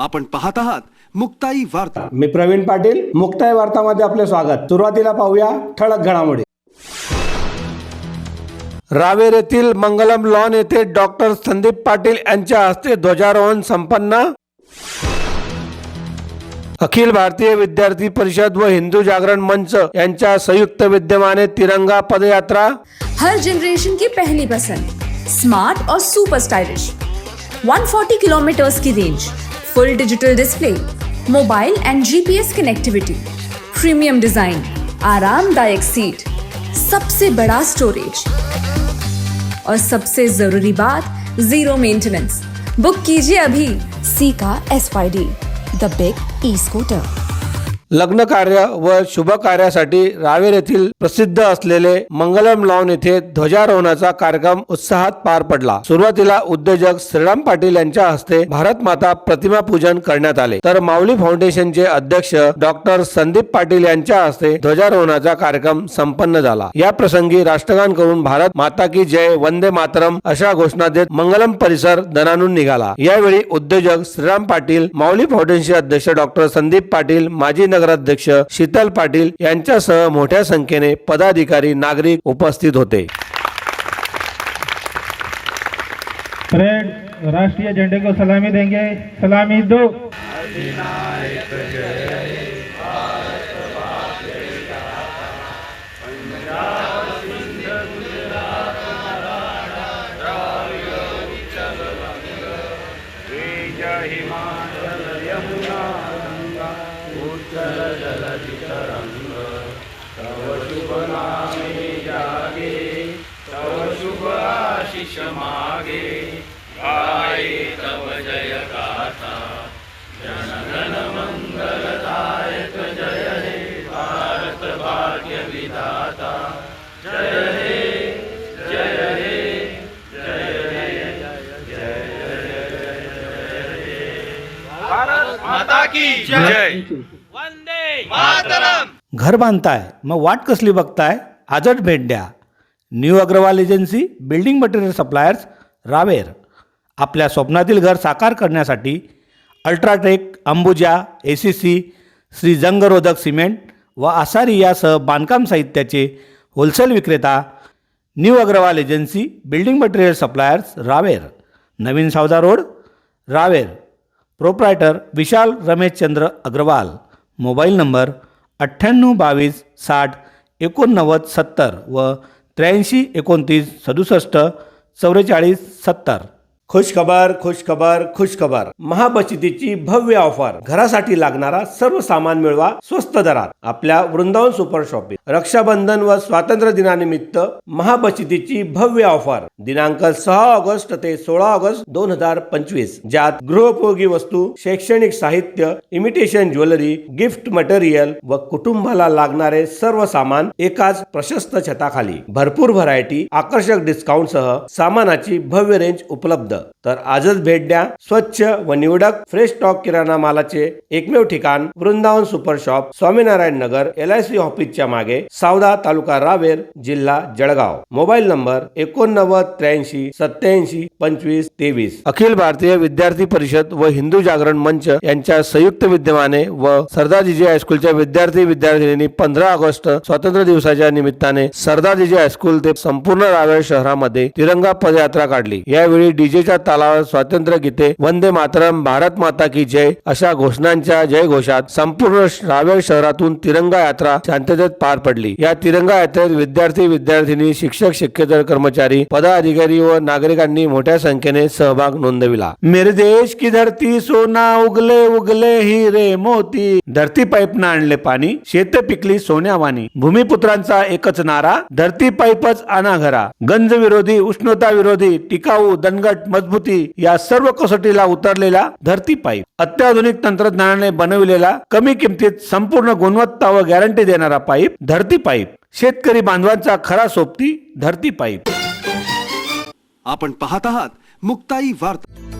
आपण पाहत आहात मुक्ताई वार्ता. मी प्रवीण पाटील मुक्ताय वार्तामध्ये आपले स्वागत. सुरुवातीला पाहूया ठळक घडामोडी. रावेर येथील मंगलम लॉन येथे डॉक्टर संदीप पाटील यांच्या हस्ते ध्वजारोहण संपन्न. अखिल भारतीय विद्यार्थी परिषद व हिंदू जागरण मंच यांच्या संयुक्त विद्यमाने तिरंगा पदयात्रा. हर जनरेशन की पहली पसंद स्मार्ट और सुपर स्टाइलिश 140 किलोमीटर्स की range full digital display mobile and GPS connectivity premium design आरामदायक सीट सबसे बड़ा स्टोरेज और सबसे जरूरी बात जीरो मेंटेनेंस बुक कीजिए अभी। सी का S the big e scooter लग्नकार्य व शुभकार्यासाठी रावेर येथील प्रसिद्ध असलेले मंगलम लॉन येथे ध्वजारोहणाचा कार्यक्रम उत्साहात पार पडला. सुरुवातीला उद्योजक श्रीराम पाटील यांच्या हस्ते भारत माता प्रतिमा पूजन करण्यात आले. तर माऊली फाउंडेशनचे अध्यक्ष डॉक्टर संदीप पाटील यांच्या हस्ते ध्वजारोहणाचा कार्यक्रम संपन्न झाला. या प्रसंगी राष्ट्रगान करून भारत माता की जय वंदे मातरम अशा घोषणा देत मंगलम परिसर दणानून निघाला. यावेळी उद्योजक श्रीराम पाटील माऊली फाउंडेशनचे अध्यक्ष डॉक्टर संदीप पाटील माजी नगराध्यक्ष शीतल पाटील यांच्यासह मोठ्या संख्येने पदाधिकारी नागरिक उपस्थित होते. राष्ट्रीय झंडे को सलामी देंगे. सलामी दो. तरंग तव शुभ नामे जागे तव शुभ आशिष मागे गाय तव जय गाथा जनगण मंगलदायक जय हे भारत भाग्य विधाता जय। हे जय हे जय हे जय जय भारत माता की जय। घर बांधताय मग वाट कसली बघताय? आजच भेट द्या. New Agrawal agency building material suppliers Raver. आपल्या स्वप्नातील घर साकार करण्यासाठी UltraTech Ambuja A C C Shree जंगरोधक cement व आसारी यासह बांधकाम साहित्याचे होलसेल विक्रेता new Agrawal agency building material suppliers Raver. नवीन Savda road Raver. Proprietor Vishal Rameshchandra Agrawal. Mobile number अठ्ठ्याण्णव बावीस साठ एकोणनव्वद सत्तर व त्र्याऐंशी एकोणतीस सदुसष्ट चव्वेचाळीस सत्तर. खुशखबर खुशखबर खुशखबर. महाबचतीची भव्य ऑफर. घरासाठी लागणारा सर्व सामान मिळवा स्वस्त दरात. आपल्या वृंदावन सुपर शॉपिंग रक्षाबंधन व स्वातंत्र्य दिनानिमित्त महाबचतीची भव्य ऑफर. दिनांक सहा ऑगस्ट ते सोळा ऑगस्ट दोन हजार पंचवीस. ज्यात गृहोपयोगी वस्तू शैक्षणिक साहित्य इमिटेशन ज्वेलरी गिफ्ट मटेरियल व कुटुंबाला लागणारे सर्व सामान एकाच प्रशस्त छताखाली. भरपूर व्हरायटी आकर्षक डिस्काउंट सह सामानाची भव्य रेंज उपलब्ध. तर आजच भेट द्या स्वच्छ व निवडक फ्रेश स्टॉक किराणा मालाचे एकमेव ठिकाण Vrindavan super shop Swaminarayan Nagar L I C ऑफिसच्या मागे सावदा तालुका रावेर जिल्हा जळगाव. मोबाईल नंबर एकोणनव्वद त्र्याऐंशी सत्याऐंशी पंचवीस तेवीस. अखिल भारतीय विद्यार्थी परिषद व हिंदू जागरण मंच यांच्या संयुक्त विद्यमाने व सरदारजीजी हायस्कूलच्या विद्यार्थी विद्यार्थिनींनी पंधरा ऑगस्ट स्वातंत्र्य दिवसाच्या निमित्ताने सरदारजीजी हायस्कूल ते संपूर्ण रावेर शहरामध्ये तिरंगा पदयात्रा काढली. यावेळी डीजेच्या नदीच्या तालावर स्वातंत्र्य गीते वंदे मातरम भारत माता की जय अशा घोषणांच्या जयघोषात संपूर्ण रावेर शहरातून तिरंगा यात्रा शांततेत पार पडली. या तिरंगा यात्रेत विद्यार्थी विद्यार्थिनी शिक्षक शिक्षकेतर कर्मचारी पदाधिकारी व नागरिकांनी मोठ्या संख्येने सहभाग नोंदविला. मेरे देश की धरती सोना उगले उगले हिरे मोती. धरती पाईपनं आणले पाणी शेत पिकली सोन्यावानी भूमिपुत्रांचा एकच नारा धरती पाईपच आणा घरा गंज विरोधी उष्णता विरोधी टिकाऊ दणगट मजबूती या सर्व कसोटीला उतरलेला धरती पाईप अत्याधुनिक तंत्रज्ञानाने बनविलेला कमी किमतीत संपूर्ण गुणवत्ता व गॅरंटी देणारा पाईप धरती पाईप. शेतकरी बांधवांचा खरा सोबती धरती पाईप. आपण पाहत आहात मुक्ताई वार्ता.